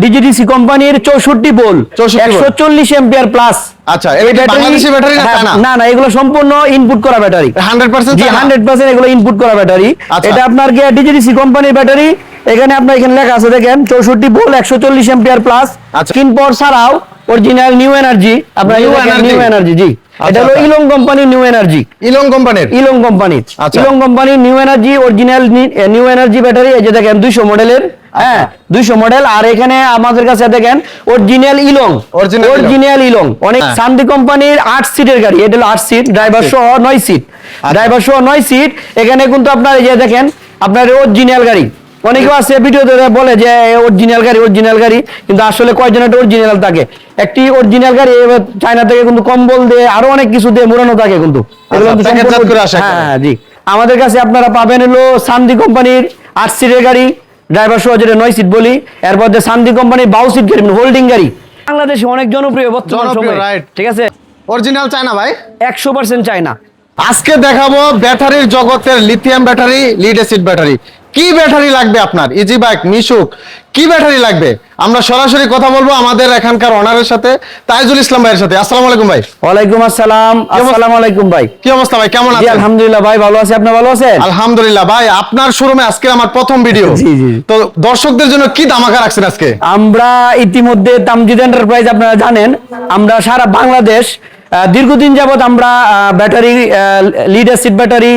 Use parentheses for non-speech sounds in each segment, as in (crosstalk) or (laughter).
DGDC কোম্পানির চৌষট্টি বোল 64 একশো চল্লিশ এম্পিয়ার প্লাস আচ্ছা, ব্যাটারি না না এগুলো সম্পূর্ণ ইনপুট করা battery hundred percent hundred percent এগুলো ইনপুট করা ব্যাটারি আচ্ছা। এটা আপনার গিয়ে ডিজিডিসি কোম্পানির ব্যাটারি এখানে আপনার এখানে লেখা আছে দেখেন চৌষট্টি বোল একশো চল্লিশ এম্পিয়ার প্লাস আচ্ছা। পর ছাড়াও অরিজিনাল নিউ এনার্জি আপনার নিউ এনার্জি জি। এটা হলো আচ্ছা। ইলং কোম্পানির নিউ এনার্জি ইলং কোম্পানির ইলং কোম্পানি আচ্ছা। ইলং company new energy original new energy battery এই যে দেখেন দুইশো মডেলের হ্যাঁ দুইশো মডেল আর এখানে আমাদের কাছে দেখেন অরিজিনাল ইলং অরিজিনাল ইলং অনেক হ্যাঁ। সান্দি কোম্পানির আট সিটের গাড়ি এটা হলো আট সিট ড্রাইভার সহ নয় সিট আচ্ছা। ড্রাইভার সহ নয় সিট এখানে কিন্তু আপনার এই যে দেখেন আপনার অরিজিনাল গাড়ি। অনেকে আছে ভিডিওতে বলে যে অরিজিনাল গাড়ি অরিজিনাল গাড়ি কিন্তু আসলে কয়জন একটা অরিজিনাল থাকে? একটি অরিজিনাল গাড়ি চায়না থেকে কিন্তু কম্বল দিয়ে আরও অনেক কিছু দিয়ে মোড়ানো থাকে কিন্তু। আসে হ্যাঁ হ্যাঁ, জি। আমাদের কাছে আপনারা পাবেন হলো সান্দি কোম্পানির আট সিটের গাড়ি ড্রাইভার সহ যেটা নয় সিট বলি এরপর যে সান্দি কোম্পানির বাউ সিট গাড়ি হোল্ডিং গাড়ি। বাংলাদেশে অনেক জনপ্রিয় বর্তমান সময়ে। ঠিক আছে? অরিজিনাল চায়না ভাই? একশো পার্সেন্ট চায়না আজকে দেখাবো ব্যাটারির জগতের lithium battery lead acid battery কি ব্যাটারি লাগবে আপনার? ইজি বাইক মিশুক কি ব্যাটারি লাগবে? আমরা সরাসরি কথা বলব আমাদের এখানকার অনারের সাথে তাইজুল ইসলাম ভাইয়ের সাথে। আসসালামু আলাইকুম ভাই। ওয়ালাইকুম আসসালাম। আসসালামু আলাইকুম ভাই। কি অবস্থা ভাই? কেমন আছেন? আলহামদুলিল্লাহ ভাই ভালো আছি। আপনি ভালো আছেন? আলহামদুলিল্লাহ ভাই আপনার শোরুমে আজকে আমার প্রথম ভিডিও জি, জি। তো দর্শকদের জন্য কি দামাকা রাখছেন আজকে? আমরা ইতিমধ্যে তামজিদ এন্টারপ্রাইজ আপনারা জানেন আমরা সারা বাংলাদেশ দীর্ঘদিন যাবত আমরা battery lead acid battery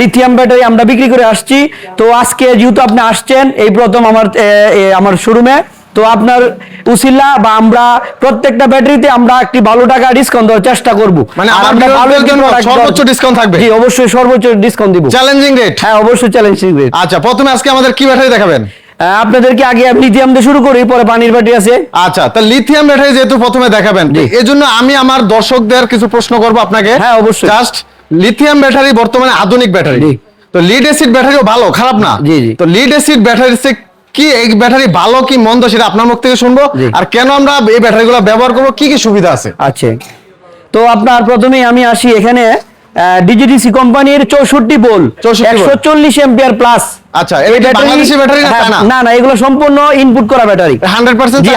lithium battery আমরা বিক্রি করে আসছি। তো আজকে যেহেতু আপনি আসছেন এই প্রথম আমার আমার শোরুমে তো আপনার উসিল্লা বা আমরা প্রত্যেকটা ব্যাটারিতে আমরা একটি ভালো টাকা ডিসকাউন্ট দেওয়ার চেষ্টা করব। মানে আমার ভালো সর্বোচ্চ discount থাকবে? জি অবশ্যই সর্বোচ্চ ডিসকাউন্ট দিব। চ্যালেঞ্জিং রেট হ্যাঁ অবশ্যই চ্যালেঞ্জিং রেট আচ্ছা প্রথমে আজকে আমাদের কি ব্যাটারি দেখাবেন? আপনাদেরকে আগে লিথিয়াম দিয়ে শুরু করি পরে পানির বাটি আছে। আচ্ছা তা লিথিয়াম ব্যাটারি যেহেতু প্রথমে দেখাবেন জি। এই জন্য আমি আমার দর্শকদের কিছু প্রশ্ন করব আপনাকে। হ্যাঁ, অবশ্যই। জাস্ট লিথিয়াম ব্যাটারি বর্তমানে আধুনিক ব্যাটারি। তো লিড অ্যাসিড ব্যাটারিও ভালো খারাপ না? জি, জি। তো লিড অ্যাসিড ব্যাটারি কি এই ব্যাটারি ভালো কি মন্দ সেটা আপনার মুখ থেকে শুনব। আর কেন আমরা এই ব্যাটারিগুলো ব্যবহার করব কি কি সুবিধা আছে? আছে তো আপনার প্রথমেই আমি আসি এখানে ডিজিডিসি কোম্পানির চৌষট্টি বোল একশো চল্লিশ এম্পিয়ার প্লাস আচ্ছা, এটা কি বাংলাদেশি ব্যাটারি না না? না এগুলো সম্পূর্ণ ইনপুট করা ব্যাটারি জি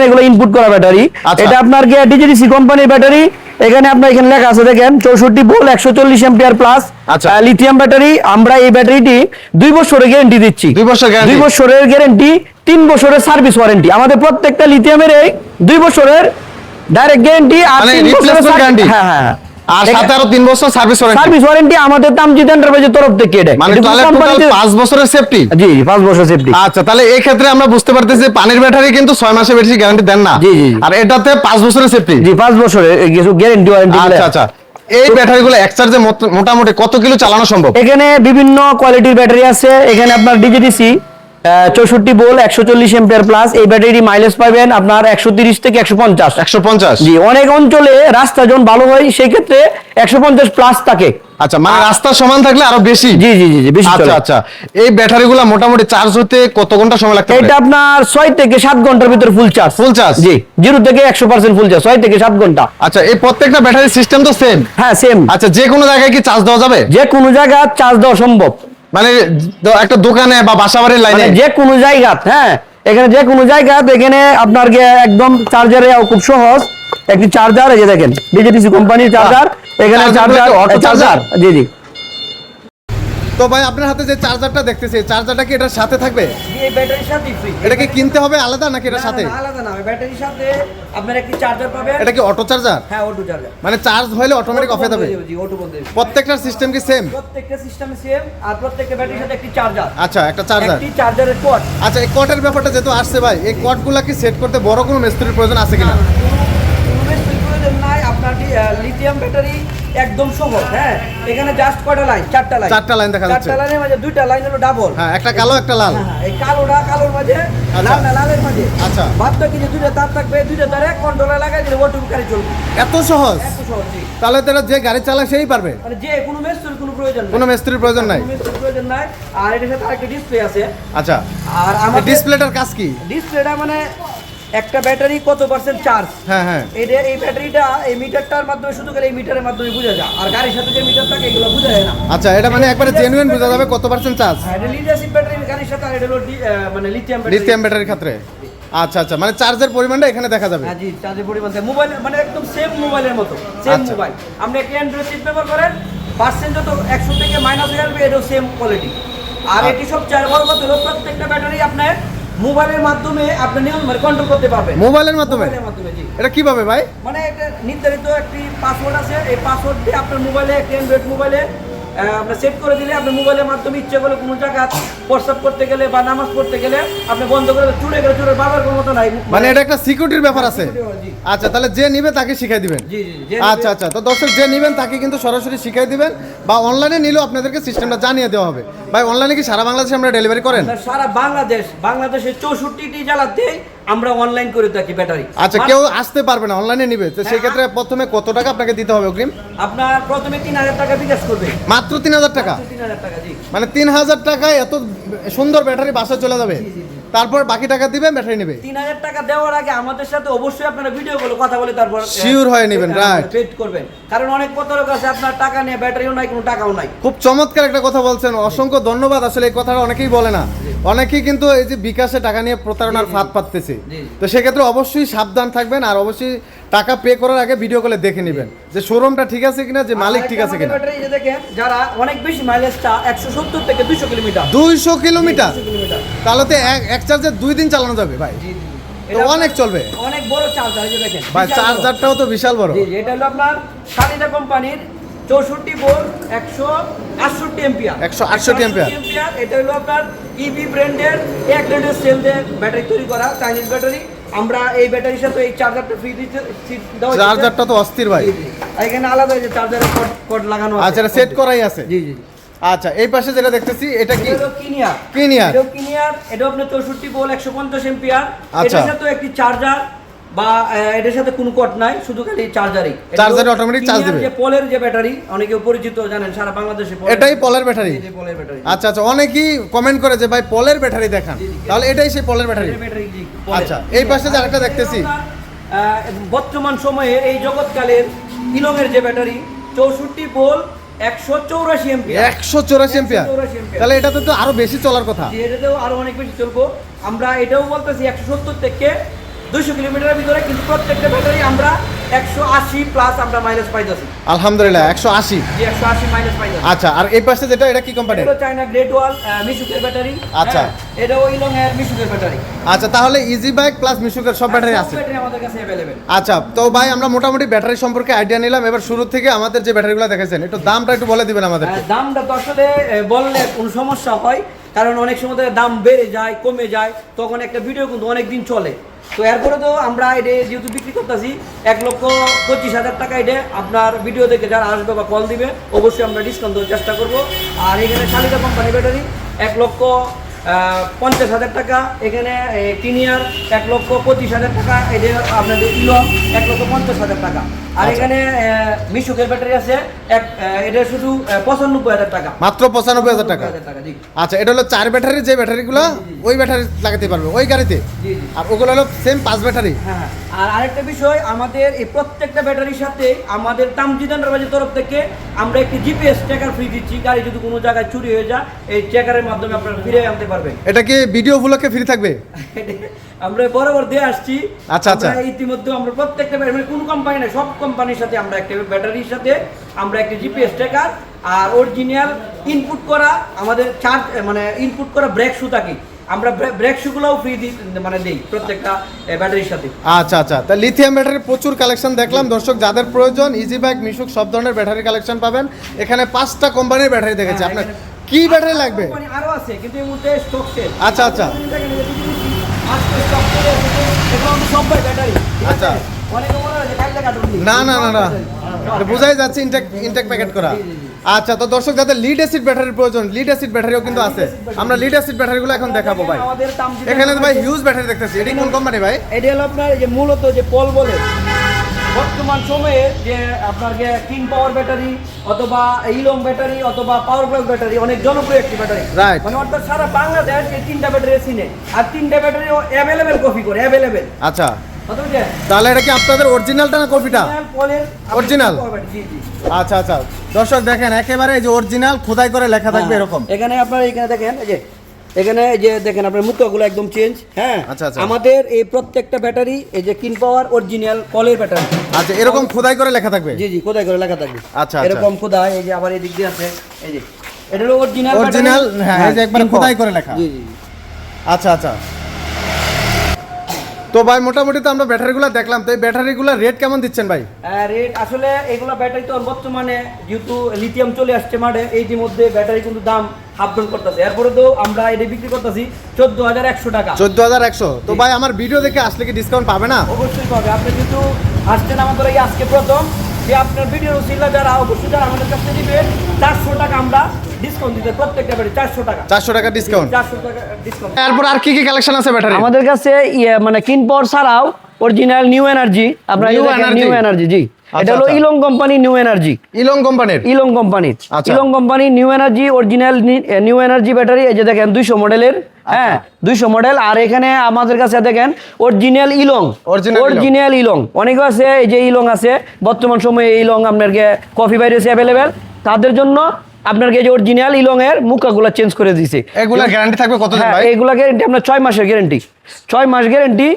এগুলো ইনপুট করা ব্যাটারি আচ্ছা। এটা আপনার ডিজিডিসি কোম্পানির ব্যাটারি এখানে আপনার এখানে লেখা আছে দেখেন চৌষট্টি বোল একশো চল্লিশ এম্পিয়ার প্লাস আচ্ছা। লিথিয়াম ব্যাটারি আমরা এই ব্যাটারিটি দুই বছরের গ্যারেন্টি দিচ্ছি। দুই বছর দুই বছরের গ্যারেন্টি তিন বছরের সার্ভিস ওয়ারেন্টি আমাদের প্রত্যেকটা লিথিয়ামের এই দুই বছরের ডাইরেক্ট গ্যারেন্টি আর মানে তিন বছরের guarantee? হ্যাঁ হ্যাঁ। আর এটা- সাথে আরও তিন বছর সার্ভিস ওয়ারেন্টি সার্ভিস ওয়ারেন্টি আমাদের তামজিদ এন্টারপ্রাইজের তরফ থেকে এটা? মানে তাহলে টোটাল কোম্পানিতে- বছরের সেফটি জি জি, পাঁচ সেফটি আচ্ছা তাহলে এই ক্ষেত্রে আমরা বুঝতে পারতেছি যে পানির ব্যাটারি কিন্তু মাসের বেশি গ্যারান্টি দেন না। জি, জি, জি। আর এটাতে বছরের সেফটি জি পাঁচ বছরের কিছু গ্যারেন্টি ওয়ারেন্টি আচ্ছা আচ্ছা। এই ব্যাটারিগুলো এক চার্জে মোটামুটি কত কিলো চালানো সম্ভব? এখানে বিভিন্ন কোয়ালিটির ব্যাটারি আছে। এখানে আপনার ডিজিডিসি চৌষট্টি বোল একশো চল্লিশ এম্পিয়ার প্লাস এই ব্যাটারি মাইলেজ পাবেন আপনার একশো তিরিশ থেকে একশো পঞ্চাশ। একশো পঞ্চাশ? জি অনেক অঞ্চলে রাস্তা যখন ভালো হয় সেই ক্ষেত্রে একশো পঞ্চাশ প্লাস থাকে। আচ্ছা মানে রাস্তা সমান থাকলে আরও বেশি? জি জি জি বেশি আচ্ছা। আচ্ছা। এই ব্যাটারিগুলো মোটামুটি চার্জ হতে কত ঘণ্টা সময় লাগতে এটা আপনার ছয় থেকে সাত ঘণ্টার ভিতরে ফুল চার্জ ফুল চার্জ জি জিরো থেকে একশো পার্সেন্ট ফুল চার্জ ছয় থেকে সাত ঘণ্টা। আচ্ছা এই প্রত্যেকটা ব্যাটারি সিস্টেম তো সেম হ্যাঁ সেম আচ্ছা যে কোনো জায়গায় কি চার্জ দেওয়া যাবে? যে কোনো জায়গা চার্জ দেওয়া সম্ভব। মানে একটা দোকানে বা বাসা বাসাবাড়ির লাইনে মানে যে কোনো জায়গা হ্যাঁ? এখানে যে কোনো জায়গা এখানে আপনার একদম চার্জারে খুব সহজ। একটি চার্জার এই যে দেখেন বিজেপি কোম্পানির চার্জার এখানে চার্জার অটো চার্জার জি জি। তো ভাই আপনার হাতে যে চার্জারটা দেখতেছি চার্জারটা কি এটার সাথে থাকবে? এই ব্যাটারির সাথে ফ্রি এটা কি কিনতে হবে আলাদা নাকি এটার সাথে? আলাদা না ব্যাটারির সাথে আপনার একটি চার্জার পাবেন। এটা কি অটো চার্জার হ্যাঁ অটো চার্জার মানে চার্জ হলে অটোমেটিক অফ হয়ে যাবে? জি অটো প্রত্যেকটার সিস্টেম কি সেম প্রত্যেকটা সিস্টেম সেম আর প্রত্যেকটা ব্যাটারির সাথে একটি চার্জার আচ্ছা একটা চার্জার একটি চার্জারের কোড আচ্ছা এই কটের ব্যাপারটা যেহেতু আসছে ভাই এই কটগুলা কি সেট করতে বড় কোনো মিস্ত্রির প্রয়োজন আছে কিনা? প্রয়োজন নাই। আপনার লিথিয়াম ব্যাটারি একদম সহজ হ্যাঁ। এখানে জাস্ট কয়টা লাইন চারটা লাইন চারটা line দেখা যাচ্ছে। চারটা লাইনের মাঝে দুইটা লাইন হলো ডাবল হ্যাঁ একটা কালো একটা লাল। এই কালোটা কালোর মাঝে আচ্ছা। লালটা লালের মাঝে। আচ্ছা। বাদ বাকি যে দুইটা তার থাকবে দুইটা তারে কন্ট্রোলে লাগাই দিলে ওটুকু গাড়ি চলবে। এত সহজ? এত সহজ তাহলে তো এটা যে গাড়ি চালায় সেই পারবে? মানে যে কোনো মেস্তুর কোনো প্রয়োজন নাই। কোনো মিস্ত্রির প্রয়োজন নাই। কোনো মেস্তুর প্রয়োজন নাই। আর এটার সাথে আরেকটা ডিসপ্লে আছে। আচ্ছা। আর আমার ডিসপ্লেটার কাজ কি? ডিসপ্লেটা মানে একটা ব্যাটারি কত পার্সেন্ট চার্জ হ্যাঁ হ্যাঁ। এটা এই ব্যাটারিটা এই মিটারটার মাধ্যমে শুধু এই মিটারের মাধ্যমে বোঝা যায়। আর গাড়ির সাথে যে মিটার থাকে এগুলো বোঝা যায় না। আচ্ছা এটা মানে একবারে জেনুইন বোঝা যাবে কত পার্সেন্ট চার্জ আর এটা অ্যাসিড ব্যাটারি গাড়ির সাথে আর এটা হলো মানে লিথিয়াম ব্যাটারি লিথিয়াম ব্যাটারির ক্ষেত্রে। আচ্ছা আচ্ছা মানে চার্জের পরিমাণটা এখানে দেখা যাবে। হ্যাঁ জি চার্জের পরিমাণ। থাকে মোবাইল মানে একদম সেম মোবাইলের মতো সেম আচ্ছা। মোবাইল আপনি একটা অ্যান্ড্রয়েড সিট ব্যবহার করেন পার্সেন্ট যত একশো থেকে মাইনাস হয়ে আসবে এটাও সেম কোয়ালিটি আর আচ্ছা। এটি সবচেয়ে বড় কথা হলো প্রত্যেকটা ব্যাটারি আপনার মোবাইলের মাধ্যমে আপনি নিয়ম মানে কন্ট্রোল করতে পারবেন। মোবাইলের মাধ্যমে? এটা কীভাবে ভাই? মানে একটা নির্ধারিত একটি পাসওয়ার্ড আছে এই পাসওয়ার্ড দিয়ে আপনার মোবাইলে একটি অ্যান্ড্রয়েড মোবাইলে আপনার সেট করে দিলে আপনি মোবাইলের মাধ্যমে ইচ্ছে করলে কোনো জায়গা প্রস্তাব করতে গেলে বা নামাজ পড়তে গেলে আপনি বন্ধ করে চুরে গেলে চুড়ে বাবার কোনো মতো নাই। মানে এটা একটা সিকিউরিটির ব্যাপার আছে? আচ্ছা তাহলে যে নিবে তাকে শিখাই দিবেন? জি জি যে আচ্ছা আচ্ছা। তো দর্শক যে নেবেন তাকে কিন্তু সরাসরি শিখাই দিবেন বা অনলাইনে নিলেও আপনাদেরকে সিস্টেমটা জানিয়ে দেওয়া হবে। ভাই অনলাইনে কি সারা বাংলাদেশে আমরা ডেলিভারি করেন? সারা বাংলাদেশ বাংলাদেশের চৌষট্টিটি জেলাতে আমরা অনলাইন করে থাকি ব্যাটারি আচ্ছা কেউ আসতে পারবে না অনলাইনে নিবে। তো সেই ক্ষেত্রে প্রথমে কত টাকা আপনাকে দিতে হবে অগ্রিম? আপনার প্রথমে তিন হাজার টাকা বিকাশ করবে। মাত্র তিন হাজার টাকা? তিন হাজার টাকা জি। মানে তিন হাজার টাকায় এত সুন্দর ব্যাটারি বাসা চলে যাবে? তারপর বাকি টাকা দিবে ব্যাটারি নেবে। তিন হাজার টাকা দেওয়ার আগে আমাদের সাথে অবশ্যই আপনারা ভিডিও কলে কথা বলে তারপর Sure হয়ে নেবেন, right. পেড করবেন। কারণ অনেক প্রতারক আছে আপনার টাকা নিয়ে ব্যাটারিও নাই কোনো টাকাও নাই। খুব চমৎকার একটা কথা বলছেন। অসংখ্য ধন্যবাদ আসলে এই কথাটা অনেকেই বলে না। অনেকেই কিন্তু এই যে বিকাশে টাকা নিয়ে প্রতারণার ফাঁদ পাততেছে তো সেক্ষেত্রে অবশ্যই সাবধান থাকবেন আর অবশ্যই টাকা পে করার আগে ভিডিও কলে দেখে নেবেন যে শোরুমটা ঠিক আছে কিনা যে মালিক ঠিক আছে কিনা। ব্যাটারি যে দেখেন যারা অনেক বেশি মাইলেজটা একশো সত্তর থেকে দুইশো কিলোমিটার। দুইশো কিলোমিটার? কিলোমিটার। তাহলে তো এক চার্জে দুই দিন চালানো যাবে ভাই। তো অনেক চলবে। অনেক বড় চার্জার এই যে দেখেন ভাই চার্জারটাও তো বিশাল বড়। জি এটা হলো আপনার সানিদা কোম্পানির চৌষট্টি ভোল্ট একশো আটষট্টি এম্পিয়ার 168 ampere। এম্পিয়ার এটা হলো আপনার ইবি ব্র্যান্ডের এক গ্রেডের সেল দিয়ে ব্যাটারি তৈরি করা চাইনিজ ব্যাটারি আমরা এই ব্যাটারির সাথে এই চার্জারটা ফ্রি দিতে চার্জারটা তো অস্থির ভাই। এখানে আলাদা যে চার্জারের কর্ড লাগানো আছে। আচ্ছা সেট করাই আছে। জি জি। আচ্ছা এই পাশে যেটা দেখতেছি এটা কি? হলো কিনিয়ার কিনিয়ার। এটাও কিনিয়ার এটা আপনার চৌষট্টি ভোল্ট একশো পঞ্চাশ এম্পিয়ার। আচ্ছা। এটার সাথে একটি চার্জার বা এটার সাথে কোনো কট নাই শুধু খালি চার্জারই Charger automatic charge দিবে। যে পলের যে ব্যাটারি অনেকেও পরিচিত জানেন সারা বাংলাদেশে এটাই পলের ব্যাটারি এই পলের ব্যাটারি আচ্ছা আচ্ছা অনেকেই কমেন্ট করে যে ভাই পলের ব্যাটারি দেখান। তাহলে এটাই সেই পলের ব্যাটারি আচ্ছা, এই পাশে যে আরেকটা দেখতেছি। বর্তমান সময়ে এই জগৎকালের ইলমের যে ব্যাটারি চৌষট্টি ভোল্ট একশো চৌরাশি এম্পিয়ার একশো চৌরাশি এম্পিয়ার 184 ampere। তাহলে এটাতে তো আরও বেশি চলার কথা। এটাতেও আরও অনেক বেশি চলবো আমরা এটাও বলতেছি একশো সত্তর থেকে দুইশো কিলোমিটারের ভিতরে কিন্তু প্রত্যেকটা ব্যাটারি আমরা একশো আশি প্লাস আমরা মাইলেজ পাইতেছি। আলহামদুলিল্লাহ একশো আশি। একশো আশি মাইলেজ পাইতেছি। আচ্ছা আর এই পাশে যেটা এটা কি কোম্পানি চায়না গ্রেট ওয়াল মিশুকের ব্যাটারি আচ্ছা। এটাও ইলং এর মিশুকের ব্যাটারি আচ্ছা তাহলে ইজি বাইক প্লাস মিশুকের সব ব্যাটারি আছে। ব্যাটারি আমাদের কাছে অ্যাভেলেবেল আচ্ছা তো ভাই আমরা মোটামুটি ব্যাটারি সম্পর্কে আইডিয়া নিলাম। এবার শুরু থেকে আমাদের যে ব্যাটারিগুলো দেখেছেন একটু দামটা একটু বলে দিবেন আমাদের হ্যাঁ, দামটা তো আসলে বললে কোনো সমস্যা হয় কারণ অনেক সময় দাম বেড়ে যায়, কমে যায়, তখন একটা ভিডিও কিন্তু অনেক দিন চলে। তো এরপরে তো আমরা এটা যেহেতু বিক্রি করতেছি, এক লক্ষ পঁচিশ হাজার টাকা এটা আপনার ভিডিও দেখে যারা আসবে বা কল দিবে, অবশ্যই আমরা ডিসকাউন্ট দেওয়ার চেষ্টা করব। আর এখানে শালিকা কোম্পানি ব্যাটারি এক লক্ষ পঞ্চাশ হাজার টাকা। এখানে কিনিয়ার এক লক্ষ পঁচিশ হাজার টাকা। এটা আপনাদের ইলম এক লক্ষ পঞ্চাশ হাজার টাকা। আর এখানে মিশুকের ব্যাটারি আছে এক এটা শুধু পঁচানব্বই হাজার টাকা। মাত্র পঁচানব্বই হাজার টাকা? আচ্ছা এটা হলো চার ব্যাটারি যে ব্যাটারিগুলো ওই ব্যাটারি লাগাতে পারবে ওই গাড়িতে? আর ওগুলো হলো সেম পাঁচ ব্যাটারি? হ্যাঁ হ্যাঁ। আর আরেকটা বিষয় আমাদের এই প্রত্যেকটা ব্যাটারির সাথে আমাদের তামজিদান রাবাজের তরফ থেকে আমরা একটি জিপিএস ট্র্যাকার ফ্রি দিচ্ছি গাড়ি যদি কোনো জায়গায় চুরি হয়ে যায় এই ট্র্যাকারের মাধ্যমে আপনারা ফিরে আনতে পারবেন। এটা কি ভিডিও উপলক্ষে ফ্রি থাকবে? (laughs) আমরা বরাবর দিয়ে আসছি। আচ্ছা, আচ্ছা। ইতিমধ্যে আমরা প্রত্যেকটা ব্যাটারি মানে কোন কোম্পানি না সব কোম্পানির সাথে আমরা একটা ব্যাটারির সাথে আমরা একটা জিপিএস ট্র্যাকার আর অরিজিনাল ইনপুট করা আমাদের চার্জ মানে ইনপুট করা ব্রেক শু থাকি। আমরা ব্রেক শুগুলোও ফ্রি দিই মানে দিই প্রত্যেকটা ব্যাটারির সাথে। আচ্ছা আচ্ছা। তা লিথিয়াম ব্যাটারির প্রচুর কালেকশন দেখলাম। দর্শক যাদের প্রয়োজন ইজি বাইক মিশুক সব ধরনের ব্যাটারি কালেকশন পাবেন। এখানে পাঁচটা কোম্পানির ব্যাটারি দেখেছি। হ্যাঁ, আপনার কি ব্যাটারি লাগবে? আরও আছে কিন্তু এই মুহূর্তে স্টক সেল আচ্ছা, আচ্ছা। আচ্ছা। হয় না না না না। বোঝাই যাচ্ছে ইনটেক ইনটেক প্যাকেট করা। আচ্ছা তো দর্শক যাদের লিড অ্যাসিড ব্যাটারির প্রয়োজন লিড অ্যাসিড ব্যাটারিও কিন্তু আছে। আমরা লিড অ্যাসিড ব্যাটারিগুলো এখন দেখাবো ভাই। এখানে তো ভাই হিউজ ব্যাটারি দেখতেছি। এটি কোন কোম্পানি ভাই? এটা হলো আপনার যে মূলত যে পল বলে। বর্তমান সময়ে যে আপনার যে কিং পাওয়ার ব্যাটারি অথবা ইলং ব্যাটারি অথবা পাওয়ার প্লাস ব্যাটারি অনেক জনপ্রিয় একটি ব্যাটারি. মানে অর্থাৎ সারা বাংলাদেশ এই তিনটা ব্যাটারি চিনে আর তিনটা ব্যাটারি অ্যাভেলেবেল কপি করে অ্যাভেলেবেল আচ্ছা। তাহলে এটা কি আপনাদের অরিজিনালটা না কপিটা জি আচ্ছা আচ্ছা। দর্শক দেখেন একেবারে যে অরিজিনাল খোদাই করে লেখা থাকবে হ্যাঁ। এরকম। এখানে আপনার এখানে দেখেন এই যে এখানে এই যে দেখেন আপনার মুখগুলো একদম চেঞ্জ হ্যাঁ? আচ্ছা, আচ্ছা। আমাদের এই প্রত্যেকটা ব্যাটারি এই যে কিন পাওয়ার অরিজিনাল কলের ব্যাটারি। আচ্ছা এরকম খোদাই করে লেখা থাকবে? জি জি খোদাই করে লেখা থাকবে। আচ্ছা, আচ্ছা। এরকম খোদাই এই যে আবার এই দিক দিয়ে আছে এই যে। এটা হলো অরিজিনাল অরিজিনাল হ্যাঁ, এই যে একবার খোদাই করে লেখা। জি জি। আচ্ছা আচ্ছা। তো ভাই মোটামুটি তো আমরা ব্যাটারিগুলো দেখলাম। তো এই ব্যাটারিগুলো রেট কেমন দিচ্ছেন ভাই? রেট আসলে এগুলো ব্যাটারি তো বর্তমানে যেহেতু লিথিয়াম চলে আসছে মাঠে এই যে মধ্যে ব্যাটারি কিন্তু দাম হাফ ডাউন করতেছে। এরপরে তো আমরা এটা বিক্রি করতেছি চোদ্দ হাজার একশো টাকা। চোদ্দ হাজার একশো। তো ভাই আমার ভিডিও দেখে আসলে কি ডিসকাউন্ট পাবে না? অবশ্যই পাবে। আপনি আসছেন আমাদের এই আজকে প্রথম যে আপনার ভিডিও রসিলা যারা অবশ্যই যারা আমাদের কাছে দিবেন চারশো টাকা আমরা ডিসকাউন্ট দিতে প্রত্যেকটা ব্যাটারি চারশো টাকা। চারশো টাকা ডিসকাউন্ট চারশো টাকা ডিসকাউন্ট এরপর আর কি কি কালেকশন আছে ব্যাটারি আমাদের কাছে ইয়ে মানে ছাড়াও অরিজিনাল নিউ এনার্জি আপনার নিউ এনার্জি জি। আচ্ছা, এটা হলো আচ্ছা। ইলং কোম্পানি নিউ এনার্জি ইলং কোম্পানির ইলং কোম্পানির আচ্ছা। ইলং company new energy original new energy battery এই যে দেখেন দুইশো মডেলের হ্যাঁ দুইশো মডেল আর এখানে আমাদের কাছে দেখেন অরিজিনাল ইলং অরিজিনাল ইলং অনেক আছে এই যে ইলং আছে। বর্তমান সময়ে এই ইলং আপনাকে কফি বাইরেছে অ্যাভেলেবেল তাদের জন্য আপনাকে এই যে অরিজিনাল ইলং এর মুখাগুলো চেঞ্জ করে দিছে। এগুলা গ্যারান্টি থাকবে কত দিন ভাই? এগুলা গ্যারান্টি আপনার 6 মাসের গ্যারান্টি 6 মাস গ্যারান্টি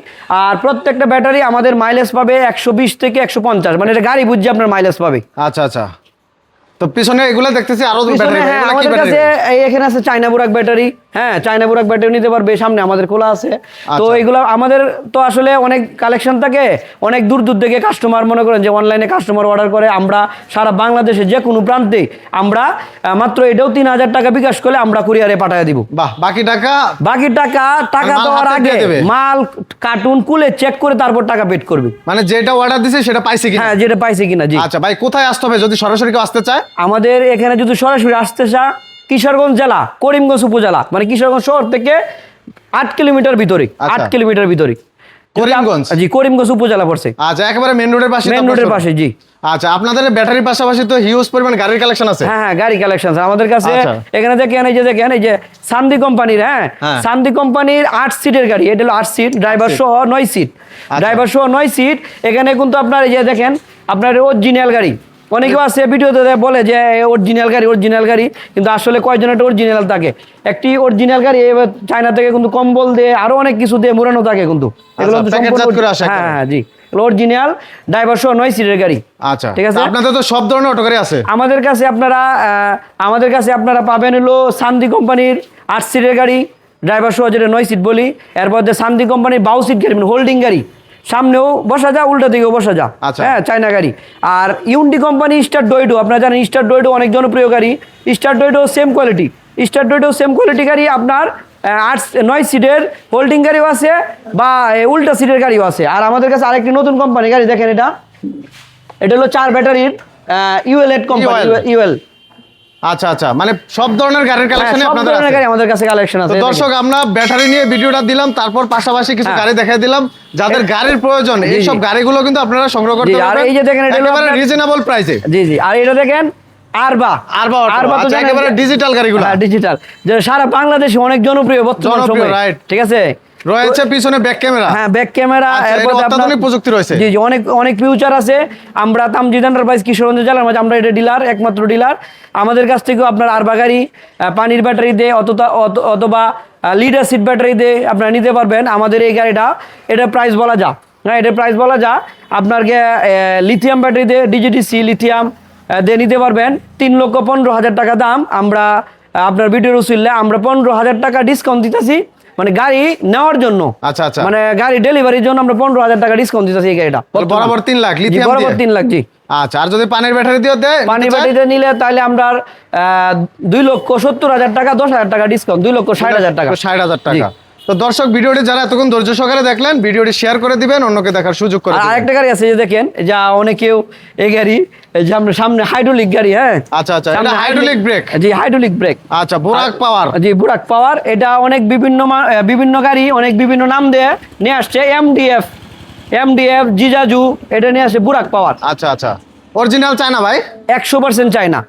আর প্রত্যেকটা ব্যাটারি আমাদের মাইলেজ পাবে একশো বিশ থেকে একশো পঞ্চাশ। মানে এটা গাড়ি বুঝছে আপনার মাইলেজ পাবে। আচ্ছা আচ্ছা। তো পিছনে এগুলা দেখতেছি আরও দুটো ব্যাটারি হ্যাঁ আমাদের কাছে এখানে আছে চায়না বুরাক ব্যাটারি হ্যাঁ চায়না বুরাক ব্যাটারি নিতে পারবে সামনে আমাদের খোলা আছে। তো আচ্ছা। এগুলো আমাদের তো আসলে অনেক কালেকশন থাকে অনেক দূর দূর থেকে কাস্টমার মনে করেন যে অনলাইনে কাস্টমার অর্ডার করে আমরা সারা বাংলাদেশে যে কোনো প্রান্তে আমরা মাত্র এটাও তিন হাজার টাকা বিকাশ করলে আমরা কুরিয়ারে পাঠিয়ে দিব। বাহ বাকি টাকা? বাকি টাকা টাকা দেওয়ার আগে মাল কার্টুন কুলে চেক করে তারপর টাকা পেড করবে। মানে যেটা অর্ডার দিছে সেটা পাইছে কিনা? হ্যাঁ যেটা পাইছে কিনা জি। আচ্ছা ভাই কোথায় আসতে হবে যদি সরাসরি কেউ আসতে চায়? আমাদের এখানে যদি সরাসরি আসতে চা কিশোরগঞ্জ জেলা করিমগঞ্জ উপজেলা মানে কিশোরগঞ্জ শহর থেকে আট কিলোমিটার ভিতরে আচ্ছা। আট কিলোমিটার ভিতরে করিমগঞ্জ? জি করিমগঞ্জ উপজেলা পড়ছে আচ্ছা একেবারে মেন রোডের পাশে মেন রোডের পাশে জি আচ্ছা আপনাদের ব্যাটারির পাশাপাশি তো হিউজ পরিমাণ গাড়ির কালেকশন আছে হ্যাঁ হ্যাঁ গাড়ি কালেকশন আমাদের কাছে আচ্ছা। এখানে দেখেন এই যে দেখেন এই যে সান্দি কোম্পানির হ্যাঁ হ্যাঁ। সান্দি কোম্পানির আট সিটের গাড়ি এটা হলো আট সিট ড্রাইভার সহ নয় সিট আচ্ছা। ড্রাইভার সহ নয় সিট এখানে কিন্তু আপনার এই যে দেখেন আপনার অরিজিনাল গাড়ি অনেকেও আছে ভিডিওতে বলে যে অরিজিনাল গাড়ি অরিজিনাল গাড়ি। কিন্তু আসলে কয়জন একটা অরিজিনাল থাকে? একটি অরিজিনাল গাড়ি এবার চায়না থেকে কিন্তু কম্বল দিয়ে আরও অনেক কিছু দিয়ে মুড়ানো থাকে কিন্তু। এগুলো আসে হ্যাঁ হ্যাঁ জি। অরিজিনাল ড্রাইভার সহ নয় সিটের গাড়ি। আচ্ছা ঠিক আছে? আপনাদের তো সব ধরনের অটো গাড়ি আছে। আমাদের কাছে আপনারা আহ, আমাদের কাছে আপনারা পাবেন হলো সান্দি কোম্পানির আট সিটের গাড়ি ড্রাইভার সহ যেটা নয় সিট বলি। এরপর যে সান্দি কোম্পানির বাউ সিট গাড়ি মানে হোল্ডিং গাড়ি। সামনেও বসা যা উল্টা দিকেও বসা যা। আচ্ছা। হ্যাঁ চায়না গাড়ি। আর ইউন্ডি কোম্পানি স্টার ডোয়েডো আপনারা জানেন স্টার ডোয়েডো অনেক জনপ্রিয় গাড়ি। স্টার ডোয়েডো সেম কোয়ালিটি স্টার ডোয়েডো সেম কোয়ালিটি গাড়ি আপনার আট নয় সিটের হোল্ডিং গাড়িও আছে বা উল্টা সিটের গাড়িও আছে। আর আমাদের কাছে আরেকটি নতুন কোম্পানি গাড়ি দেখেন এটা। এটা হলো চার ব্যাটারির ইউএল এড কোম্পানি ইউএল আচ্ছা আচ্ছা। মানে সব ধরনের গাড়ির কালেকশন হ্যাঁ, আপনাদের আছে। গাড়ি আমাদের কাছে কালেকশন আছে দর্শক আমরা ব্যাটারি নিয়ে ভিডিওটা দিলাম তারপর পাশাপাশি কিছু হ্যাঁ। গাড়ি দেখাই দিলাম। যাদের গাড়ির প্রয়োজন জি, এই সব গাড়িগুলো কিন্তু আপনারা সংগ্রহ করতে জি, আর পারবেন এই যে দেখেন, এটা একেবারে রিজনেবল প্রাইসে জি জি। আর এটা দেখেন আরবা আরবা আরবা তো জানেন একেবারে যে- গাড়িগুলো। হ্যাঁ ডিজিটাল যে সারা বাংলাদেশে অনেক জনপ্রিয় বর্তমান সময়ে। ঠিক আছে? রয়েছে পিছনে ব্যাক ক্যামেরা হ্যাঁ ব্যাক ক্যামেরা আচ্ছা, এরপর অত্যাধুনিক প্রযুক্তি রয়েছে। জি জি অনেক অনেক ফিউচার আছে। আমরা তামজিদ এন্টারপ্রাইজ কিশোরগঞ্জ জেলার মাঝে আমরা এটা ডিলার একমাত্র ডিলার আমাদের কাছ থেকেও আপনার আরবা গাড়ি পানির ব্যাটারি দিয়ে অথবা অত- অথবা লিডার সিট ব্যাটারি দিয়ে আপনারা নিতে পারবেন আমাদের এই গাড়িটা। এটা প্রাইস বলা যা। হ্যাঁ এটা প্রাইস বলা যা। আপনাকে লিথিয়াম ব্যাটারি দিয়ে ডিজিটিসি লিথিয়াম দিয়ে নিতে পারবেন। তিন লক্ষ পনেরো হাজার টাকা দাম। আমরা আপনার ভিডিও রসুললে আমরা পনেরো হাজার টাকা ডিসকাউন্ট দিতেছি। মানে গাড়ি নেওয়ার জন্য। আচ্ছা, আচ্ছা। মানে গাড়ি ডেলিভারির জন্য আমরা পনেরো হাজার টাকা ডিসকাউন্ট দিতেছি এই গাড়িটা। বরাবর তিন লাখ, বরাবর? তিন লাখ জি। আচ্ছা আর যদি পানির ব্যাটারি দিয়ে দেয় পানি ব্যাটারিতে নিলে তাহলে আমরা আহ, দুই লক্ষ সত্তর হাজার টাকা দশ হাজার টাকা ডিসকাউন্ট দুই লক্ষ ষাট হাজার টাকা। ষাট হাজার টাকা। তো দর্শক ভিডিওটি যারা এতক্ষণ ধৈর্য সহকারে দেখলেন ভিডিওটি শেয়ার করে দিবেন অন্যকে দেখার সুযোগ করে আরেকটা গাড়ি আছে যে দেখেন যা অনেকেও এই গাড়ি এই যে আমরা সামনে হাইড্রোলিক গাড়ি হ্যাঁ? আচ্ছা, আচ্ছা, এটা hydraulic brake? জি হাইড্রোলিক ব্রেক আচ্ছা বুরাক পাওয়ার জি বুরাক পাওয়ার এটা অনেক বিভিন্ন বিভিন্ন গাড়ি অনেক বিভিন্ন নাম দিয়ে নিয়ে আসছে এমডিএফ এমডিএফ জিজাজু এটা নিয়ে আসছে বুরাক পাওয়ার আচ্ছা আচ্ছা। অরিজিনাল চায়না ভাই? একশো পার্সেন্ট চায়না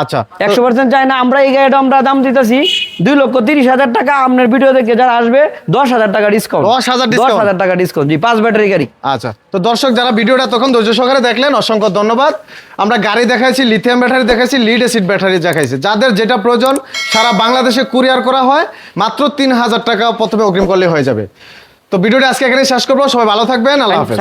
আচ্ছা একশো পার্সেন্ট চাই না আমরা এই গাড়িটা আমরা দাম দিতেছি দুই লক্ষ তিরিশ হাজার টাকা আপনার ভিডিও দেখে যারা আসবে দশ হাজার টাকা ডিসকাউন্ট 10,000 দশ হাজার টাকা ডিসকাউন্ট জি পাঁচ ব্যাটারি গাড়ি। আচ্ছা তো দর্শক যারা ভিডিওটা তখন ধৈর্য সহকারে দেখলেন অসংখ্য ধন্যবাদ। আমরা গাড়ি দেখাইছি লিথিয়াম ব্যাটারি দেখাইছি লিড অ্যাসিড ব্যাটারি দেখাইছি। যাদের যেটা প্রয়োজন সারা বাংলাদেশে কুরিয়ার করা হয় মাত্র তিন হাজার টাকা প্রথমে অগ্রিম করলে হয়ে যাবে। তো ভিডিওটা আজকে এখানে শেষ করব সবাই ভালো থাকবেন আল্লাহ হাফেজ।